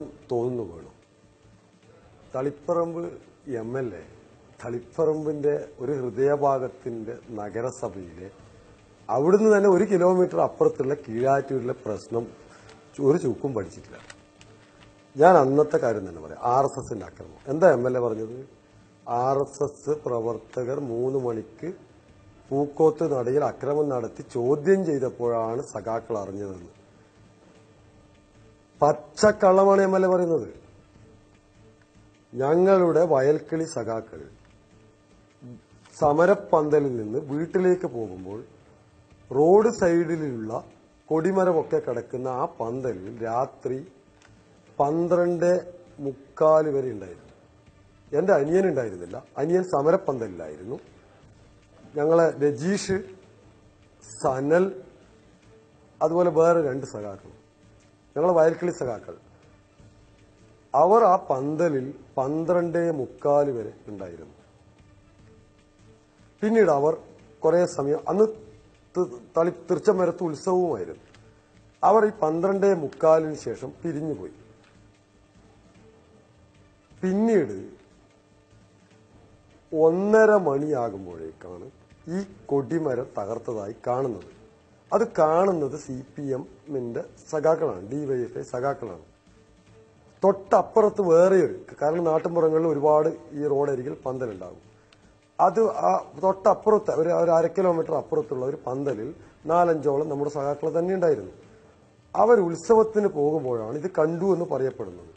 തോന്നുന്നു വേണം Taliparamba M L A തളിപ്പറമ്പിന്റെ ഒരു ഹൃദയഭാഗത്തിന്റെ നഗരസഭയിലെ അവിടുന്ന് തന്നെ ഒരു കിലോമീറ്റർ അപ്പുറത്തുള്ള കീഴാറ്റൂരിലെ പ്രശ്നം ഒരു ചൂക്കും പഠിച്ചിട്ടില്ല. ഞാൻ അന്നത്തെ കാര്യം തന്നെ പറയാം. ആർ എസ് എസിന്റെ ആക്രമണം എന്താ എം എൽ എ പറഞ്ഞത്? ആർ എസ് എസ് പ്രവർത്തകർ മൂന്ന് മണിക്ക് പൂക്കോത്ത് നടയിൽ അക്രമം നടത്തി ചോദ്യം ചെയ്തപ്പോഴാണ് സഖാക്കൾ അറിഞ്ഞതെന്ന്. പച്ചക്കള്ളമാണ് എം എൽ എ പറയുന്നത്. ഞങ്ങളുടെ വയൽക്കിളി സഖാക്കൾ സമരപ്പന്തലിൽ നിന്ന് വീട്ടിലേക്ക് പോകുമ്പോൾ റോഡ് സൈഡിലുള്ള കൊടിമരമൊക്കെ കിടക്കുന്ന ആ പന്തലിൽ രാത്രി പന്ത്രണ്ട് മുക്കാൽ വരെ ഉണ്ടായിരുന്നു. എന്റെ അനിയൻ ഉണ്ടായിരുന്നില്ല. അനിയൻ സമരപ്പന്തലിലായിരുന്നു. ഞങ്ങളെ രജീഷ് സനൽ അതുപോലെ വേറെ രണ്ട് സഖാക്കൾ ഞങ്ങളെ വയൽക്കിളി സഖാക്കൾ. അവർ ആ പന്തലിൽ പന്ത്രണ്ടേ മുക്കാൽ വരെ ഉണ്ടായിരുന്നു. പിന്നീട് അവർ കുറെ സമയം അന്ന് തളി തൃച്ചമരത്ത് ഉത്സവവുമായിരുന്നു. അവർ ഈ പന്ത്രണ്ടേ മുക്കാലിന് ശേഷം പിരിഞ്ഞുപോയി. പിന്നീട് ഒന്നര മണിയാകുമ്പോഴേക്കാണ് ഈ കൊടിമരം തകർത്തതായി കാണുന്നത്. അത് കാണുന്നത് സി പി എമ്മിന്റെ സഖാക്കളാണ് ഡിവൈഎഫ്ഐ സഖാക്കളാണ്. തൊട്ടപ്പുറത്ത് വേറെയൊരു കാരണം നാട്ടിൻപുറങ്ങളിൽ ഒരുപാട് ഈ റോഡരികിൽ പന്തലുണ്ടാകും. അത് ആ തൊട്ടപ്പുറത്ത് ഒരു ഒരു അര കിലോമീറ്റർ അപ്പുറത്തുള്ള ഒരു പന്തലിൽ നാലഞ്ചോളം നമ്മുടെ സഖാക്കൾ തന്നെ ഉണ്ടായിരുന്നു. അവർ ഉത്സവത്തിന് പോകുമ്പോഴാണ് ഇത് കണ്ടു എന്ന് പറയപ്പെടുന്നത്.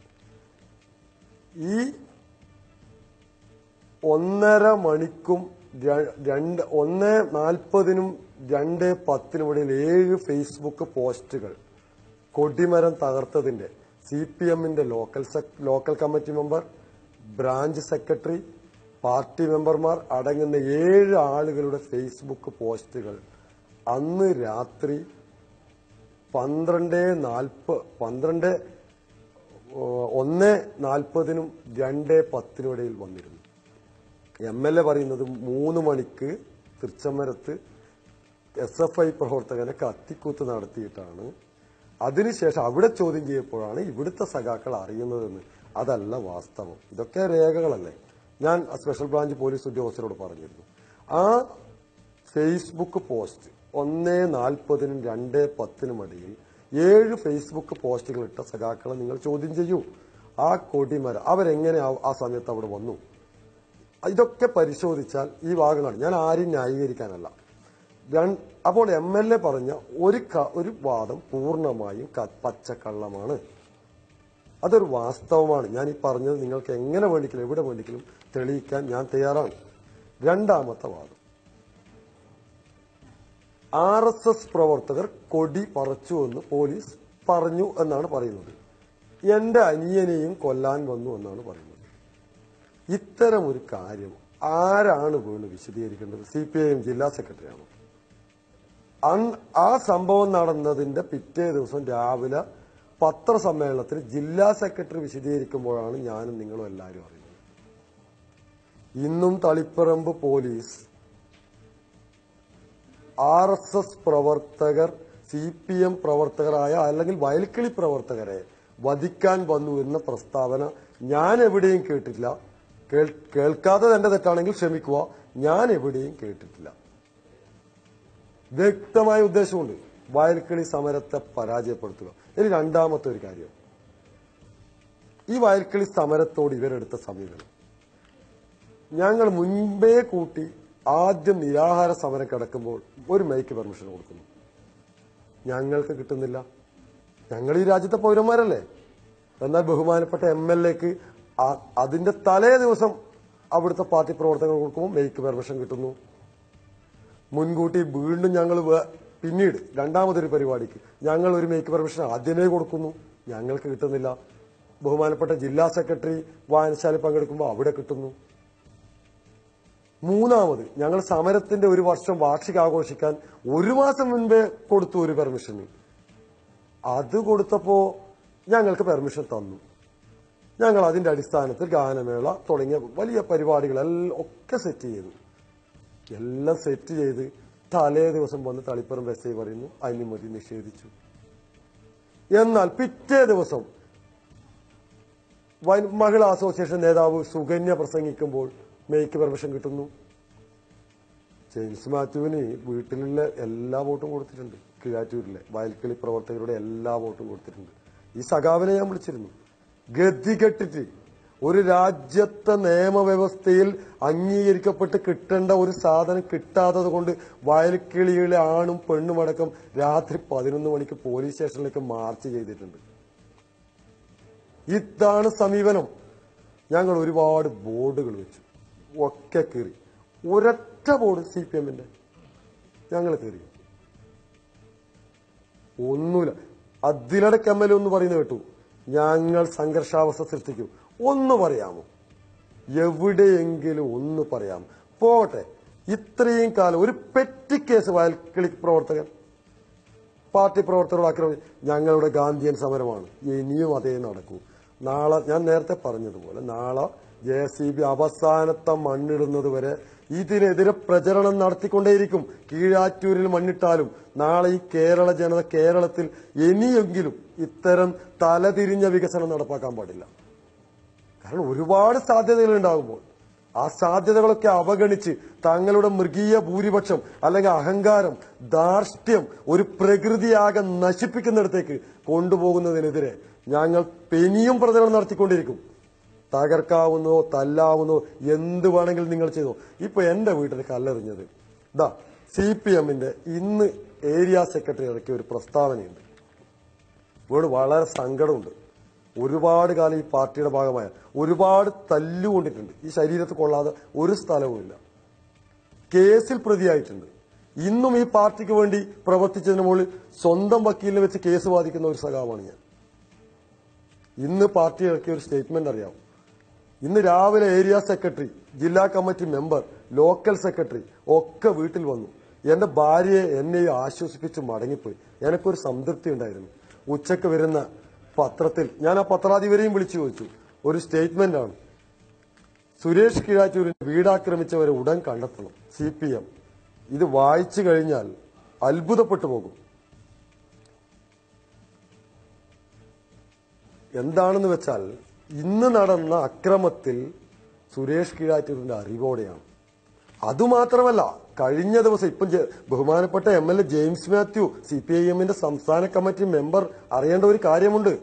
ഈ ഒന്നര മണിക്കും രണ്ട് ഒന്ന് നാൽപ്പതിനും രണ്ട് പത്തിനും ഇടയിൽ ഏഴ് ഫേസ്ബുക്ക് പോസ്റ്റുകൾ. കൊടിമരം തകർത്തതിന്റെ സി പി എമ്മിന്റെ local local committee member branch secretary party മെമ്പർമാർ അടങ്ങുന്ന ഏഴ് ആളുകളുടെ ഫേസ്ബുക്ക് പോസ്റ്റുകൾ. അന്ന് രാത്രി പന്ത്രണ്ട് നാൽപ്പ പന്ത്രണ്ട് ഒന്ന് നാൽപ്പതിനും രണ്ട് പത്തിനും ഇടയിൽ വന്നിരുന്നു. എം എൽ എ പറയുന്നത് മൂന്ന് മണിക്ക് തൃച്ചമരത്ത് എസ് എഫ് ഐ പ്രവർത്തകനെ കത്തിക്കൂത്ത് നടത്തിയിട്ടാണ്. അതിനുശേഷം അവിടെ ചോദ്യം ചെയ്യപ്പോഴാണ് ഇവിടുത്തെ സഖാക്കൾ അറിയുന്നതെന്ന്. അതല്ല വാസ്തവം. ഇതൊക്കെ രേഖകളല്ലേ? ഞാൻ സ്പെഷ്യൽ ബ്രാഞ്ച് പോലീസ് ഉദ്യോഗസ്ഥരോട് പറഞ്ഞിരുന്നു. ആ ഫേസ്ബുക്ക് പോസ്റ്റ് ഒന്ന് നാൽപ്പതിനും രണ്ട് പത്തിനും ഇടയിൽ ഏഴ് ഫേസ്ബുക്ക് പോസ്റ്റുകൾ ഇട്ട സഖാക്കളെ നിങ്ങൾ ചോദ്യം ചെയ്യൂ. ആ കൊടിമര അവരെങ്ങനെ ആ- സമയത്ത് അവിടെ വന്നു? ഇതൊക്കെ പരിശോധിച്ചാൽ ഈ ഭാഗങ്ങൾ ഞാൻ ആരും ന്യായീകരിക്കാനല്ല. അപ്പോൾ എം എൽ എ പറഞ്ഞ ഒരു ഒരു വാദം പൂർണമായും പച്ചക്കള്ളമാണ്. അതൊരു വാസ്തവമാണ്. ഞാൻ ഈ പറഞ്ഞത് നിങ്ങൾക്ക് എങ്ങനെ വേണ്ടിക്കലും എവിടെ വേണ്ടിക്കലും തെളിയിക്കാൻ ഞാൻ തയ്യാറാണ്. രണ്ടാമത്തെ വാദം. ആർ എസ് എസ് പ്രവർത്തകർ കൊടി പറച്ചു എന്ന് പോലീസ് പറഞ്ഞു എന്നാണ് പറയുന്നത്. എന്റെ അനിയനെയും കൊല്ലാൻ വന്നു എന്നാണ് പറയുന്നത്. ഇത്തരം ഒരു കാര്യം ആരാണ് വീണ് വിശദീകരിക്കേണ്ടത്? സി പി ഐ എം ജില്ലാ സെക്രട്ടറിയാണ്? ആ സംഭവം നടന്നതിന്റെ പിറ്റേ ദിവസം രാവിലെ പത്രസമ്മേളനത്തിൽ ജില്ലാ സെക്രട്ടറി വിശദീകരിക്കുമ്പോഴാണ് ഞാനും നിങ്ങളും എല്ലാവരും അറിയുന്നത്. ഇന്നും Taliparamba police R S S പ്രവർത്തകർ സി പി എം പ്രവർത്തകരായ അല്ലെങ്കിൽ വയൽക്കിളി പ്രവർത്തകരെ വധിക്കാൻ വന്നു എന്ന പ്രസ്താവന ഞാൻ എവിടെയും കേട്ടിട്ടില്ല. കേൾ- തന്റെ തെറ്റാണെങ്കിൽ ക്ഷമിക്കുക. ഞാൻ എവിടെയും കേട്ടിട്ടില്ല. വ്യക്തമായ ഉദ്ദേശമുണ്ട്. വയൽക്കിളി സമരത്തെ പരാജയപ്പെടുത്തുക. ഇനി രണ്ടാമത്തെ ഒരു കാര്യം. ഈ വയൽക്കിളി സമരത്തോട് ഇവരെടുത്ത സമീപനം. ഞങ്ങൾ മുൻപേ കൂട്ടി ആദ്യം നിരാഹാര സമരം കിടക്കുമ്പോൾ ഒരു മൈക്ക് പെർമിഷൻ കൊടുക്കുന്നു. ഞങ്ങൾക്ക് കിട്ടുന്നില്ല. ഞങ്ങൾ ഈ രാജ്യത്തെ പൗരന്മാരല്ലേ? എന്നാൽ ബഹുമാനപ്പെട്ട എം എൽ എക്ക് അതിന്റെ തലേ ദിവസം അവിടുത്തെ പാർട്ടി പ്രവർത്തകർ കൊടുക്കുമ്പോൾ മൈക്ക് പെർമിഷൻ കിട്ടുന്നു. മുൻകൂട്ടി വീണ്ടും ഞങ്ങൾ പിന്നീട് രണ്ടാമതൊരു പരിപാടിക്ക് ഞങ്ങൾ ഒരു മേക്ക് പെർമിഷൻ ആദ്യമേ കൊടുക്കുന്നു. ഞങ്ങൾക്ക് കിട്ടുന്നില്ല. ബഹുമാനപ്പെട്ട ജില്ലാ സെക്രട്ടറി വായനശാല പങ്കെടുക്കുമ്പോൾ അവിടെ കിട്ടുന്നു. മൂന്നാമത് ഞങ്ങൾ സമരത്തിന്റെ ഒരു വർഷം വാർഷിക ആഘോഷിക്കാൻ ഒരു മാസം മുൻപേ കൊടുത്തു ഒരു പെർമിഷന് അത് കൊടുത്തപ്പോ ഞങ്ങൾക്ക് പെർമിഷൻ തന്നു. ഞങ്ങൾ അതിന്റെ അടിസ്ഥാനത്തിൽ ഗാനമേള തുടങ്ങിയ വലിയ പരിപാടികളെല്ലാം ഒക്കെ സെറ്റ് ചെയ്തു. എല്ലാം സെറ്റ് ചെയ്ത് തലേ ദിവസം വന്ന് തളിപ്പുറം എസ് ഐ പറയുന്നു അനുമതി നിഷേധിച്ചു. എന്നാൽ പിറ്റേ ദിവസം മഹിളാ അസോസിയേഷൻ നേതാവ് സുകന്യ പ്രസംഗിക്കുമ്പോൾ മേക്ക് പെർമിഷൻ കിട്ടുന്നു. ജെയിംസ് മാത്യുവിന് വീട്ടിലുള്ള എല്ലാ വോട്ടും കൊടുത്തിട്ടുണ്ട്. കിഴാറ്റൂരിലെ വയൽക്കിളി പ്രവർത്തകരുടെ എല്ലാ വോട്ടും കൊടുത്തിട്ടുണ്ട്. ഈ സഖാവിനെ ഞാൻ വിളിച്ചിരുന്നു. ഗതികെട്ടിട്ട് ഒരു രാജ്യത്തെ നിയമവ്യവസ്ഥയിൽ അംഗീകരിക്കപ്പെട്ട് കിട്ടേണ്ട ഒരു സാധനം കിട്ടാത്തത് കൊണ്ട് വയൽക്കിളിയിലെ ആണും പെണ്ണും അടക്കം രാത്രി പതിനൊന്ന് മണിക്ക് പോലീസ് സ്റ്റേഷനിലേക്ക് മാർച്ച് ചെയ്തിട്ടുണ്ട്. ഇതാണ് സമീപനം. ഞങ്ങൾ ഒരുപാട് ബോർഡുകൾ വെച്ചു. ഒക്കെ കീറി. ഒരൊറ്റ ബോർഡ് സി പി എമ്മിന്റെ ഞങ്ങൾ കീറി. ഒന്നുമില്ല. അതിലടക്കം എം എൽ എ ഒന്ന് പറയുന്നത് കേട്ടു. ഞങ്ങൾ സംഘർഷാവസ്ഥ സൃഷ്ടിക്കും. ഒന്ന് പറയാമോ? എവിടെയെങ്കിലും ഒന്ന് പറയാം പോകട്ടെ. ഇത്രയും കാലം ഒരു പെറ്റി കേസ് വയൽക്കിളി പ്രവർത്തകൻ. പാർട്ടി പ്രവർത്തകരോട് ആക്രമിച്ചു ഞങ്ങളുടെ ഗാന്ധിയൻ സമരമാണ്. ഇനിയും അതേ നടക്കൂ. നാളെ ഞാൻ നേരത്തെ പറഞ്ഞതുപോലെ നാളെ ജെ സി ബി അവസാനത്തെ മണ്ണിടുന്നത് വരെ ഇതിനെതിരെ പ്രചരണം നടത്തിക്കൊണ്ടേയിരിക്കും. കീഴാറ്റൂരിൽ മണ്ണിട്ടാലും നാളെ ഈ കേരള ജനത കേരളത്തിൽ ഇനിയെങ്കിലും ഇത്തരം തലതിരിഞ്ഞ വികസനം നടപ്പാക്കാൻ പാടില്ല. കാരണം ഒരുപാട് സാധ്യതകൾ ഉണ്ടാകുമ്പോൾ ആ സാധ്യതകളൊക്കെ അവഗണിച്ച് തങ്ങളുടെ മൃഗീയ ഭൂരിപക്ഷം അല്ലെങ്കിൽ അഹങ്കാരം ധാർഷ്ട്യം ഒരു പ്രകൃതിയാകെ നശിപ്പിക്കുന്നിടത്തേക്ക് കൊണ്ടുപോകുന്നതിനെതിരെ ഞങ്ങൾ പെനിയും പ്രചരണം നടത്തിക്കൊണ്ടിരിക്കും തകർക്കാവുന്നോ തല്ലാവുന്നോ എന്ത് വേണമെങ്കിലും നിങ്ങൾ ചെയ്തു. ഇപ്പൊ എന്റെ വീട്ടിൽ കല്ലെറിഞ്ഞത്. ഇതാ സി പി എമ്മിന്റെ ഇന്ന് ഏരിയ സെക്രട്ടറി ഇറക്കിയ ഒരു പ്രസ്താവനയുണ്ട്. ഇവിടെ വളരെ സങ്കടമുണ്ട്. ഒരുപാട് കാലം ഈ പാർട്ടിയുടെ ഭാഗമായ ഒരുപാട് തല്ലുകൊണ്ടിട്ടുണ്ട് ഈ ശരീരത്ത് കൊള്ളാതെ ഒരു സ്ഥലവുമില്ല കേസിൽ പ്രതിയായിട്ടുണ്ട്. ഇന്നും ഈ പാർട്ടിക്ക് വേണ്ടി പ്രവർത്തിച്ചതിന് മുകളിൽ സ്വന്തം വക്കീലിനെ വെച്ച് കേസ് ബാധിക്കുന്ന ഒരു സഖാവാണ് ഞാൻ. ഇന്ന് പാർട്ടി ഇറക്കിയ ഒരു സ്റ്റേറ്റ്മെന്റ് അറിയാം ഇന്ന് രാവിലെ ഏരിയ സെക്രട്ടറി ജില്ലാ കമ്മിറ്റി മെമ്പർ ലോക്കൽ സെക്രട്ടറി ഒക്കെ വീട്ടിൽ വന്നു. എന്റെ ഭാര്യയെ എന്നെ ആശ്വസിപ്പിച്ച് മടങ്ങിപ്പോയി. എനിക്കൊരു സംതൃപ്തി ഉണ്ടായിരുന്നു. ഉച്ചയ്ക്ക് വരുന്ന പത്രത്തിൽ ഞാൻ ആ പത്രാധിപരെയും വിളിച്ചു ചോദിച്ചു. ഒരു സ്റ്റേറ്റ്മെന്റ് ആണ്. സുരേഷ് കീഴാറ്റൂരിന് വീടാക്രമിച്ചവരെ ഉടൻ കണ്ടെത്തണം. C P M. ഇത് വായിച്ചു കഴിഞ്ഞാൽ അത്ഭുതപ്പെട്ടു പോകും. എന്താണെന്ന് വെച്ചാൽ ഇന്ന് നടന്ന അക്രമത്തിൽ സുരേഷ് കീഴാറ്റൂരിന്റെ അറിവോടെയാണ്. അതുമാത്രമല്ല കഴിഞ്ഞ ദിവസം ഇപ്പം ബഹുമാനപ്പെട്ട M L A James Mathew C P I എമ്മിന്റെ സംസ്ഥാന കമ്മിറ്റി മെമ്പർ അറിയേണ്ട ഒരു കാര്യമുണ്ട്.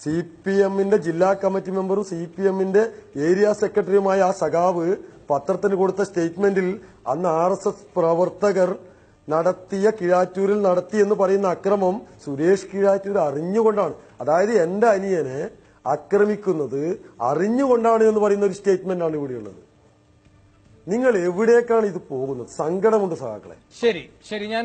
സി പി എമ്മിന്റെ ജില്ലാ കമ്മിറ്റി മെമ്പറും സി പി എമ്മിന്റെ ഏരിയ സെക്രട്ടറിയുമായ ആ സഖാവ് പത്രത്തിന് കൊടുത്ത സ്റ്റേറ്റ്മെന്റിൽ അന്ന് ആർ എസ് എസ് പ്രവർത്തകർ നടത്തിയ കീഴാറ്റൂരിൽ നടത്തി എന്ന് പറയുന്ന അക്രമം സുരേഷ് കിഴാറ്റൂർ അറിഞ്ഞുകൊണ്ടാണ്. അതായത് എന്റെ അനിയനെ ആക്രമിക്കുന്നത് അറിഞ്ഞുകൊണ്ടാണ് എന്ന് പറയുന്ന ഒരു സ്റ്റേറ്റ്മെന്റ് ആണ് ഇവിടെയുള്ളത് നിങ്ങൾ എവിടേക്കാണ് ഇത് പോകുന്നത്? സങ്കടമുണ്ട് സഹാക്കളെ ശരി ശരി ഞാൻ